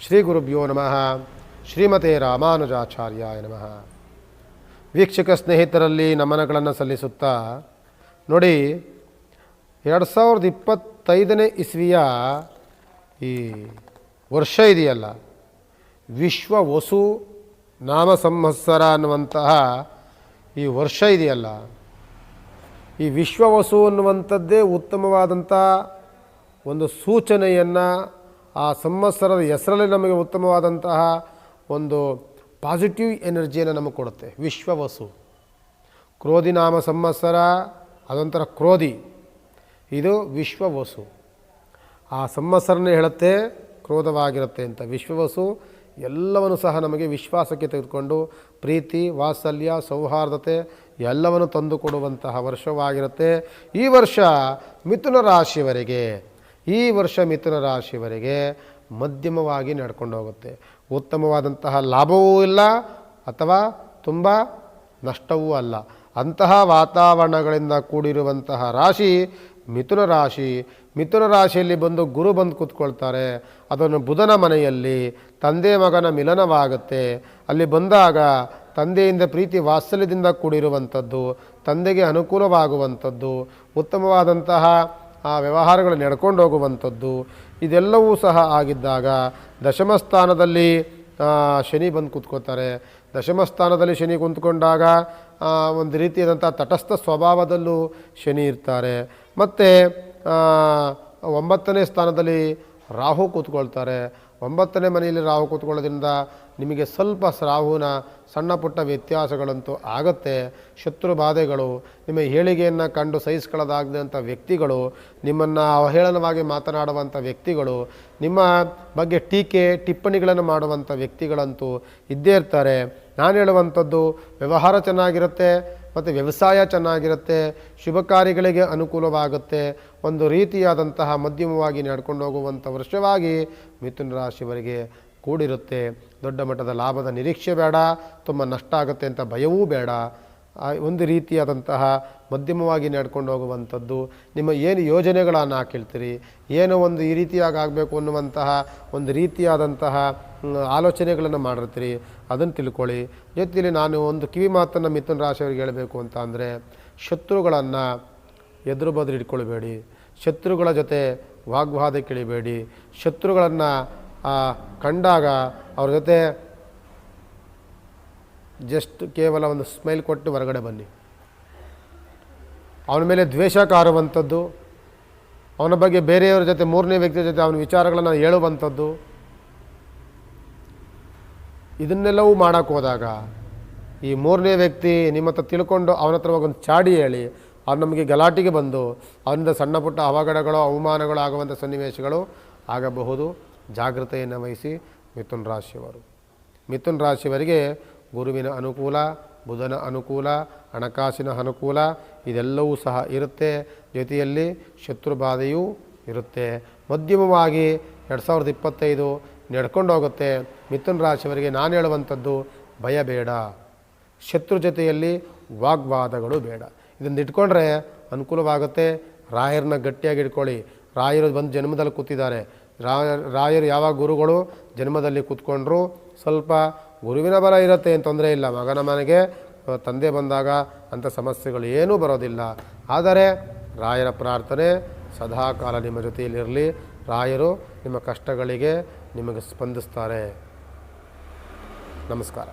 ಶ್ರೀ ಗುರುಭ್ಯೋ ನಮಃ. ಶ್ರೀಮತೆ ರಾಮಾನುಜಾಚಾರ್ಯಾಯ ನಮಃ. ವೀಕ್ಷಕ ಸ್ನೇಹಿತರಲ್ಲಿ ನಮನಗಳನ್ನು ಸಲ್ಲಿಸುತ್ತಾ, ನೋಡಿ, ಎರಡು ಸಾವಿರದ ಇಪ್ಪತ್ತೈದನೇ ಇಸ್ವಿಯ ಈ ವರ್ಷ ಇದೆಯಲ್ಲ. ವಿಶ್ವ ವಸು ನಾಮ ಸಂವತ್ಸರ ಅನ್ನುವಂತಹ ಈ ವರ್ಷ ಇದೆಯಲ್ಲ. ಈ ವಿಶ್ವ ವಸು ಅನ್ನುವಂಥದ್ದೇ ಉತ್ತಮವಾದಂಥ ಒಂದು ಸೂಚನೆಯನ್ನು ಆ ಸಂವತ್ಸರದ ಹೆಸರಲ್ಲಿ ನಮಗೆ ಉತ್ತಮವಾದಂತಹ ಒಂದು ಪಾಸಿಟಿವ್ ಎನರ್ಜಿಯನ್ನು ನಮಗೆ ಕೊಡುತ್ತೆ. ವಿಶ್ವವಸು. ಕ್ರೋಧಿ ನಾಮ ಸಂವತ್ಸರ, ಅದೊಂಥರ ಕ್ರೋಧಿ. ಇದು ವಿಶ್ವವಸು. ಆ ಸಂವತ್ಸರನೇ ಹೇಳುತ್ತೆ, ಕ್ರೋಧವಾಗಿರುತ್ತೆ ಅಂತ. ವಿಶ್ವವಸು ಎಲ್ಲವನ್ನು ಸಹ ನಮಗೆ ವಿಶ್ವಾಸಕ್ಕೆ ತೆಗೆದುಕೊಂಡು ಪ್ರೀತಿ, ವಾತ್ಸಲ್ಯ, ಸೌಹಾರ್ದತೆ ಎಲ್ಲವನ್ನು ತಂದುಕೊಡುವಂತಹ ವರ್ಷವಾಗಿರುತ್ತೆ. ಈ ವರ್ಷ ಮಿಥುನ ರಾಶಿಯವರೆಗೆ ಈ ವರ್ಷ ಮಿಥುನ ರಾಶಿವರೆಗೆ ಮಧ್ಯಮವಾಗಿ ನಡ್ಕೊಂಡು ಹೋಗುತ್ತೆ. ಉತ್ತಮವಾದಂತಹ ಲಾಭವೂ ಇಲ್ಲ, ಅಥವಾ ತುಂಬ ನಷ್ಟವೂ ಅಲ್ಲ. ಅಂತಹ ವಾತಾವರಣಗಳಿಂದ ಕೂಡಿರುವಂತಹ ರಾಶಿ ಮಿಥುನ ರಾಶಿ. ಮಿಥುನ ರಾಶಿಯಲ್ಲಿ ಬಂದು ಗುರು ಬಂದು ಕೂತ್ಕೊಳ್ತಾರೆ. ಅದನ್ನು ಬುಧನ ಮನೆಯಲ್ಲಿ, ತಂದೆ ಮಗನ ಮಿಲನವಾಗುತ್ತೆ. ಅಲ್ಲಿ ಬಂದಾಗ ತಂದೆಯಿಂದ ಪ್ರೀತಿ ವಾತ್ಸಲ್ಯದಿಂದ ಕೂಡಿರುವಂಥದ್ದು, ತಂದೆಗೆ ಅನುಕೂಲವಾಗುವಂಥದ್ದು, ಉತ್ತಮವಾದಂತಹ ಆ ವ್ಯವಹಾರಗಳು ನಡ್ಕೊಂಡು ಹೋಗುವಂಥದ್ದು ಇದೆಲ್ಲವೂ ಸಹ ಆಗಿದ್ದಾಗ ದಶಮಸ್ಥಾನದಲ್ಲಿ ಶನಿ ಬಂದು ಕೂತ್ಕೋತಾರೆ ದಶಮಸ್ಥಾನದಲ್ಲಿ ಶನಿ ಕುಂತ್ಕೊಂಡಾಗ ಒಂದು ರೀತಿಯಾದಂಥ ತಟಸ್ಥ ಸ್ವಭಾವದಲ್ಲೂ ಶನಿ ಇರ್ತಾರೆ. ಮತ್ತು ಒಂಬತ್ತನೇ ಸ್ಥಾನದಲ್ಲಿ ರಾಹು ಕೂತ್ಕೊಳ್ತಾರೆ. ಒಂಬತ್ತನೇ ಮನೆಯಲ್ಲಿ ರಾಹು ಕೂತ್ಕೊಳ್ಳೋದ್ರಿಂದ ನಿಮಗೆ ಸ್ವಲ್ಪ ಸ್ರಾವುನ, ಸಣ್ಣ ಪುಟ್ಟ ವ್ಯತ್ಯಾಸಗಳಂತೂ ಆಗುತ್ತೆ. ಶತ್ರು ಬಾಧೆಗಳು, ನಿಮ್ಮ ಹೇಳಿಗೆಯನ್ನು ಕಂಡು ಸಹಿಸ್ಕೊಳ್ಳೋದಾಗದಂಥ ವ್ಯಕ್ತಿಗಳು, ನಿಮ್ಮನ್ನು ಅವಹೇಳನವಾಗಿ ಮಾತನಾಡುವಂಥ ವ್ಯಕ್ತಿಗಳು, ನಿಮ್ಮ ಬಗ್ಗೆ ಟೀಕೆ, ಟಿಪ್ಪಣಿಗಳನ್ನು ಮಾಡುವಂಥ ವ್ಯಕ್ತಿಗಳಂತೂ ಇದ್ದೇ ಇರ್ತಾರೆ. ನಾನು ಹೇಳುವಂಥದ್ದು, ವ್ಯವಹಾರ ಚೆನ್ನಾಗಿರುತ್ತೆ ಮತ್ತು ವ್ಯವಸಾಯ ಚೆನ್ನಾಗಿರುತ್ತೆ, ಶುಭ ಕಾರ್ಯಗಳಿಗೆ ಅನುಕೂಲವಾಗುತ್ತೆ. ಒಂದು ರೀತಿಯಾದಂತಹ ಮಧ್ಯಮವಾಗಿ ನಡ್ಕೊಂಡು ಹೋಗುವಂಥ ವರ್ಷವಾಗಿ ಮಿಥುನ ರಾಶಿಯವರಿಗೆ ಕೂಡಿರುತ್ತೆ. ದೊಡ್ಡ ಮಟ್ಟದ ಲಾಭದ ನಿರೀಕ್ಷೆ ಬೇಡ, ತುಂಬ ನಷ್ಟ ಆಗುತ್ತೆ ಅಂತ ಭಯವೂ ಬೇಡ. ಒಂದು ರೀತಿಯಾದಂತಹ ಮಧ್ಯಮವಾಗಿ ನಡ್ಕೊಂಡು ಹೋಗುವಂಥದ್ದು. ನಿಮ್ಮ ಏನು ಯೋಜನೆಗಳನ್ನು ಹಾಕಿರ್ತೀರಿ? ಏನು ಒಂದು ಈ ರೀತಿಯಾಗಿ ಆಗಬೇಕು ಅನ್ನುವಂತಹ ಒಂದು ರೀತಿಯಾದಂತಹ ಆಲೋಚನೆಗಳನ್ನು ಮಾಡಿರ್ತೀರಿ? ಅದನ್ನು ತಿಳ್ಕೊಳ್ಳಿ. ಜೊತೆಯಲ್ಲಿ ನಾನು ಒಂದು ಕಿವಿ ಮಾತನ್ನು ಮಿಥುನ ರಾಶಿಯವರಿಗೆ ಹೇಳಬೇಕು ಅಂತ ಅಂದರೆ, ಶತ್ರುಗಳನ್ನು ಎದುರು ಬದುರು ಇಟ್ಕೊಳ್ಬೇಡಿ ಶತ್ರುಗಳ ಜೊತೆ ವಾಗ್ವಾದಕ್ಕಿಳಿಬೇಡಿ ಶತ್ರುಗಳನ್ನು ಕಂಡಾಗ ಅವ್ರ ಜೊತೆ ಜಸ್ಟ್ ಕೇವಲ ಒಂದು ಸ್ಮೈಲ್ ಕೊಟ್ಟು ಹೊರಗಡೆ ಬನ್ನಿ. ಅವನ ಮೇಲೆ ದ್ವೇಷ ಕಾರುವಂಥದ್ದು, ಅವನ ಬಗ್ಗೆ ಬೇರೆಯವರ ಜೊತೆ, ಮೂರನೇ ವ್ಯಕ್ತಿ ಜೊತೆ ಅವನ ವಿಚಾರಗಳನ್ನು ಹೇಳುವಂಥದ್ದು, ಇದನ್ನೆಲ್ಲವೂ ಮಾಡೋಕ್ಕೆ ಹೋದಾಗ ಈ ಮೂರನೇ ವ್ಯಕ್ತಿ ನಿಮ್ಮ ಹತ್ರ ತಿಳ್ಕೊಂಡು ಅವನ ಹತ್ರ ಹೋಗಿ ಒಂದು ಚಾಡಿ ಹೇಳಿ, ಅವ್ರು ನಮಗೆ ಗಲಾಟೆಗೆ ಬಂದು, ಅವನಿಂದ ಸಣ್ಣ ಪುಟ್ಟ ಅವಘಡಗಳು, ಅವಮಾನಗಳು ಆಗುವಂಥ ಸನ್ನಿವೇಶಗಳು ಆಗಬಹುದು. ಜಾಗ್ರತೆಯನ್ನು ವಹಿಸಿ ಮಿಥುನ್ ರಾಶಿಯವರು. ಮಿಥುನ್ ರಾಶಿಯವರಿಗೆ ಗುರುವಿನ ಅನುಕೂಲ, ಬುಧನ ಅನುಕೂಲ, ಹಣಕಾಸಿನ ಅನುಕೂಲ ಇದೆಲ್ಲವೂ ಸಹ ಇರುತ್ತೆ. ಜೊತೆಯಲ್ಲಿ ಶತ್ರು ಬಾಧೆಯೂ ಇರುತ್ತೆ. ಮಧ್ಯಮವಾಗಿ ಎರಡು ಸಾವಿರದ ಇಪ್ಪತ್ತೈದು ನಡ್ಕೊಂಡು ಹೋಗುತ್ತೆ. ಮಿಥುನ್ ರಾಶಿಯವರಿಗೆ ನಾನು ಹೇಳುವಂಥದ್ದು ಭಯ ಬೇಡ. ಶತ್ರು ಜೊತೆಯಲ್ಲಿ ವಾಗ್ವಾದಗಳು ಬೇಡ. ಇದನ್ನು ಇಟ್ಕೊಂಡ್ರೆ ಅನುಕೂಲವಾಗುತ್ತೆ. ರಾಯರನ್ನ ಗಟ್ಟಿಯಾಗಿ ಇಟ್ಕೊಳ್ಳಿ. ರಾಯರು ಬಂದು ಜನ್ಮದಲ್ಲಿ ಕೂತಿದ್ದಾರೆ. ರಾಯ, ರಾಯರು ಯಾವಾಗ ಗುರುಗಳು ಜನ್ಮದಲ್ಲಿ ಕೂತ್ಕೊಂಡ್ರು ಸ್ವಲ್ಪ ಗುರುವಿನ ಬಲ ಇರುತ್ತೆ ಏನು ತೊಂದರೆ ಇಲ್ಲ. ಮಗನ ಮನೆಗೆ ತಂದೆ ಬಂದಾಗ ಅಂಥ ಸಮಸ್ಯೆಗಳು ಏನೂ ಬರೋದಿಲ್ಲ. ಆದರೆ ರಾಯರ ಪ್ರಾರ್ಥನೆ ಸದಾಕಾಲ ನಿಮ್ಮ ಜೊತೆಯಲ್ಲಿರಲಿ ರಾಯರು ನಿಮ್ಮ ಕಷ್ಟಗಳಿಗೆ ನಿಮಗೆ ಸ್ಪಂದಿಸ್ತಾರೆ. ನಮಸ್ಕಾರ.